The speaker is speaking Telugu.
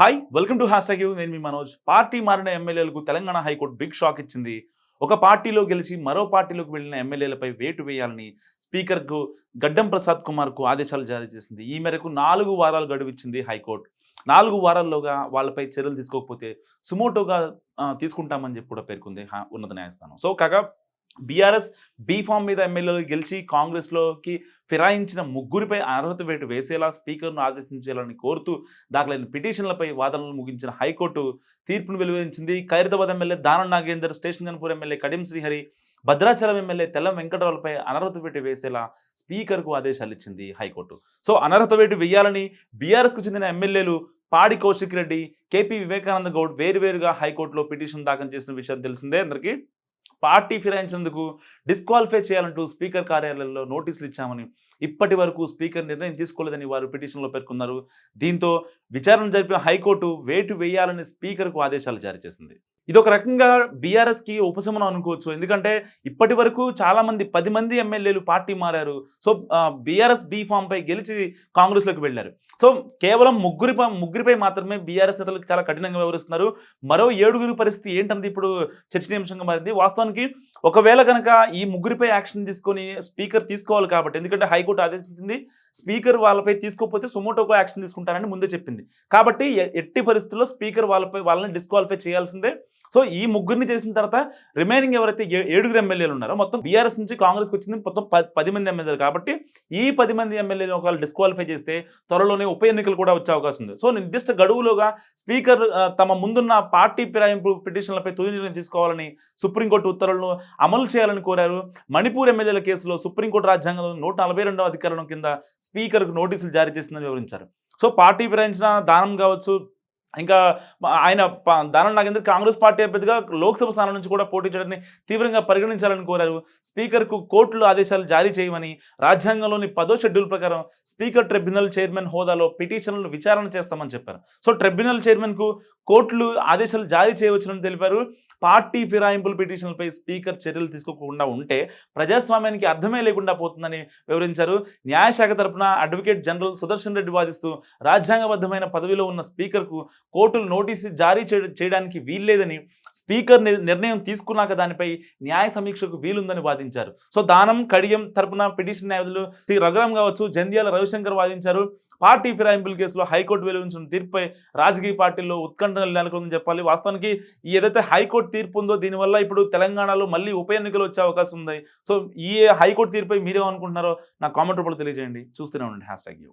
Hi welcome to hash tag నేను మీ మనోజ్. పార్టీ మారిన ఎమ్మెల్యేలకు తెలంగాణ హైకోర్టు బిగ్ షాక్ ఇచ్చింది. ఒక పార్టీలో గెలిచి మరో పార్టీలోకి వెళ్ళిన ఎమ్మెల్యేలపై వేటు వేయాలని స్పీకర్కు గడ్డం ప్రసాద్ కుమార్కు ఆదేశాలు జారీ చేసింది. ఈ మేరకు నాలుగు వారాలు గడువు ఇచ్చింది హైకోర్టు. నాలుగు వారాల్లోగా వాళ్ళపై చర్యలు తీసుకోకపోతే సుమోటోగా తీసుకుంటామని చెప్పి కూడా పేర్కొంది హా- ఉన్నత న్యాయస్థానం. సో కాగా బీఆర్ఎస్ బీఫామ్ మీద ఎమ్మెల్యేలు గెలిచి కాంగ్రెస్లోకి ఫిరాయించిన ముగ్గురిపై అనర్హత వేటు వేసేలా స్పీకర్ను ఆదేశించాలని కోరుతూ దాఖలైన పిటిషన్లపై వాదనలు ముగించిన హైకోర్టు తీర్పును వెలువరించింది. Khairatabad MLA Danam Nagender station Ghanpur MLA Kadiyam Srihari Bhadrachalam MLA Tellam వెంకటరావులపై అనర్హత వేటు వేసేలా స్పీకర్కు ఆదేశాలు ఇచ్చింది హైకోర్టు. సో అనర్హత వేటు వేయాలని బీఆర్ఎస్కు చెందిన ఎమ్మెల్యేలు పాడి కౌశిక్ రెడ్డి కేపీ వివేకానంద గౌడ్ వేరువేరుగా హైకోర్టులో పిటిషన్ దాఖలు చేసిన విషయం తెలిసిందే. అందరికీ పార్టీ ఫిరాయించినందుకు డిస్క్వాలిఫై చేయాలంటూ స్పీకర్ కార్యాలయంలో నోటీసులు ఇచ్చామని ఇప్పటి వరకు స్పీకర్ నిర్ణయం తీసుకోలేదని వారు పిటిషన్లో పేర్కొన్నారు. దీంతో విచారణ జరిపిన హైకోర్టు వేటు వేయాలని స్పీకర్కు ఆదేశాలు జారీ చేసింది. ఇది ఒక రకంగా బీఆర్ఎస్కి ఉపశమనం అనుకోవచ్చు. ఎందుకంటే ఇప్పటి వరకు చాలామంది పది మంది ఎమ్మెల్యేలు పార్టీ మారారు. సో బీఆర్ఎస్ బీ ఫామ్పై గెలిచి కాంగ్రెస్లోకి వెళ్ళారు. సో కేవలం ముగ్గురి ముగ్గురిపై మాత్రమే బీఆర్ఎస్ నేతలకు చాలా కఠినంగా వ్యవహరిస్తున్నారు. మరో ఏడుగురి పరిస్థితి ఏంటన్నది ఇప్పుడు చర్చనీయాంశంగా మారింది. వాస్తవానికి ఒకవేళ కనుక ఈ ముగ్గురిపై యాక్షన్ తీసుకొని స్పీకర్ తీసుకోవాలి కాబట్టి ఎందుకంటే హైకోర్టు ఆదేశించింది స్పీకర్ వాళ్ళపై తీసుకోకపోతే సుమోటోకో యాక్షన్ తీసుకుంటారని ముందే చెప్పింది. కాబట్టి ఎట్టి పరిస్థితుల్లో స్పీకర్ వాళ్ళపై వాళ్ళని డిస్క్వాలిఫై చేయాల్సిందే. సో ఈ ముగ్గురిని చేసిన తర్వాత రిమైనింగ్ ఎవరైతే ఏ- ఏడుగురు ఎమ్మెల్యేలు ఉన్నారో మొత్తం బీఆర్ఎస్ నుంచి కాంగ్రెస్కి వచ్చింది మొత్తం పది మంది ఎమ్మెల్యేలు. కాబట్టి ఈ పది మంది ఎమ్మెల్యేలు ఒకవేళ డిస్క్వాలిఫై చేస్తే త్వరలోనే ఉప ఎన్నికలు కూడా వచ్చే అవకాశం ఉంది. సో నిర్దిష్ట గడువులోగా స్పీకర్ తమ ముందున్న పార్టీ ఫిరాయింపు పిటిషన్లపై తుది నిర్ణయం తీసుకోవాలని సుప్రీంకోర్టు ఉత్తర్వులను అమలు చేయాలని కోరారు. మణిపూర్ ఎమ్మెల్యేల కేసులో సుప్రీంకోర్టు రాజ్యాంగంలో నూట నలభై రెండవ అధికారం కింద స్పీకర్కు నోటీసులు జారీ చేసిందని వివరించారు. సో పార్టీ ఫిరాయించిన దానం కావచ్చు ఇంకా ఆయన దానం నాగేంద్ర కాంగ్రెస్ పార్టీ అభ్యర్థిగా లోక్సభ స్థానం నుంచి కూడా పోటీ చేయడాన్ని తీవ్రంగా పరిగణించాలని కోరారు. స్పీకర్కు కోర్టులు ఆదేశాలు జారీ చేయమని రాజ్యాంగంలోని పదో షెడ్యూల్ ప్రకారం స్పీకర్ ట్రిబ్యునల్ చైర్మన్ హోదాలో పిటిషన్లను విచారణ చేస్తామని చెప్పారు. సో ట్రిబ్యునల్ చైర్మన్కు కోర్టులు ఆదేశాలు జారీ చేయవచ్చునని తెలిపారు. పార్టీ ఫిరాయింపుల పిటిషన్లపై స్పీకర్ చర్యలు తీసుకోకుండా ఉంటే ప్రజాస్వామ్యానికి అర్థమే లేకుండా పోతుందని వివరించారు. న్యాయశాఖ తరఫున అడ్వకేట్ జనరల్ సుదర్శన్ రెడ్డి వాదిస్తూ రాజ్యాంగబద్ధమైన పదవిలో ఉన్న స్పీకర్కు కోర్టులు నోటీసు జారీ చేయడానికి వీల్లేదని స్పీకర్ నిర్ణయం తీసుకున్నాక దానిపై న్యాయ సమీక్షకు వీలుందని వాదించారు. సో దానం కడియం తరపున పిటిషన్ న్యాయవాదులు శ్రీ రఘురాం కావచ్చు జంధ్యాల రవిశంకర్ వాదించారు. పార్టీ ఫిరాయింపుల కేసులో హైకోర్టు వెలువరించిన తీర్పుపై రాజకీయ పార్టీల్లో ఉత్కంఠ నెలకొందని చెప్పాలి. వాస్తవానికి ఏదైతే హైకోర్టు తీర్పు ఉందో దీనివల్ల ఇప్పుడు తెలంగాణలో మళ్ళీ ఉప ఎన్నికలు వచ్చే అవకాశం ఉంది. సో ఈ హైకోర్టు తీర్పుపై మీరేమనుకుంటున్నారో నా కామెంట్ రూపంలో తెలియజేయండి. చూస్తూనే ఉండండి. Hash tag U.